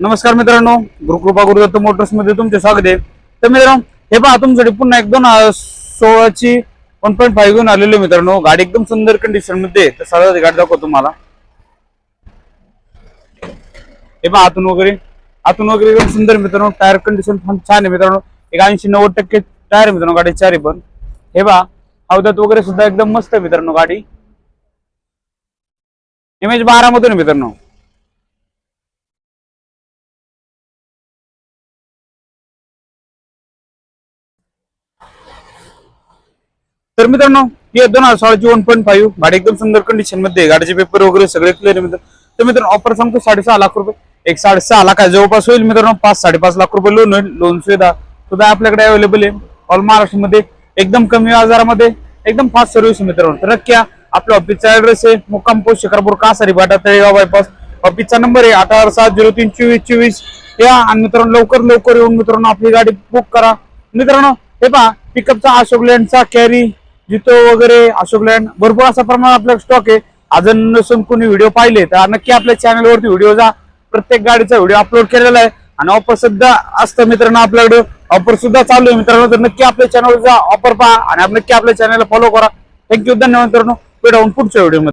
नमस्कार मित्रांनो गुरुकृपा गुरुदत्त मोटर्समध्ये तुमचे स्वागत आहे. तर मित्रांनो हे पहा तुमच्यासाठी पुन्हा एक दोन सोळाची वन पॉईंट फाईव्ह घेऊन आलेलो मित्रांनो. गाडी एकदम सुंदर कंडिशनमध्ये तर सगळ्यात गाडी दाखवतो तुम्हाला. हे पहा आतून वगैरे. आतून वगैरे एकदम सुंदर मित्रांनो. टायर कंडिशन पण छान आहे मित्रांनो. एक ऐंशी नव्वद टक्के टायर मित्रांनो गाडी चारी पण. हे पहा हौदात वगैरे सुद्धा एकदम मस्त आहे मित्रांनो गाडी. इमेज बारा मधून मित्रांनो. तर मित्रांनो ही दोन हजार सोळाची वन पॉईंट फाईव्ह गाडी एकदम सुंदर कंडिशनमध्ये गाडीचे पेपर वगैरे सगळे क्लिअर आहे मित्र तर मित्रांनो ऑफर सांगतो साडेसहा लाख रुपये. एक साडेसहा लाख आहे जवळपास होईल मित्रांनो पाच साडेपाच लाख रुपये लोन होईल लोन सुविधा सुद्धा आपल्याकडे अवेलेबल आहे. ऑल महाराष्ट्रामध्ये एकदम कमी आजारामध्ये एकदम फास्ट सर्व्हिस मित्रांनो. तर नक्की आपल्या ऑफिसचा ऍड्रेस आहे मुक्काम पोस्ट शिकारपूर कासारी बाटा तळेगाव बायपास ऑफिसचा नंबर आहे अठरा सात झिरो तीन चोवीस चोवीस. या आणि मित्रांनो लवकर लवकर येऊन मित्रांनो आपली गाडी बुक करा. मित्रांनो हे पहा पिकअपचा अशोक लँडचा कॅरी जितो वगैरे अशोक लँड भरपूर असा प्रमाण आपला स्टॉक आहे. अजून नसून कोणी व्हिडिओ पाहिले तर नक्की आपल्या चॅनलवरती व्हिडिओ जा. प्रत्येक गाडीचा व्हिडिओ अपलोड केलेला आहे. आणि ऑफर सुद्धा असतं मित्रांनो आपल्याकडे. ऑफर सुद्धा चालू आहे मित्रांनो. तर नक्की आपल्या चॅनलवर जा. ऑफर पहा. आणि नक्की आपल्या चॅनलला फॉलो करा. थँक्यू धन्यवाद मित्रांनो. भेटावून पुढच्या व्हिडिओमध्ये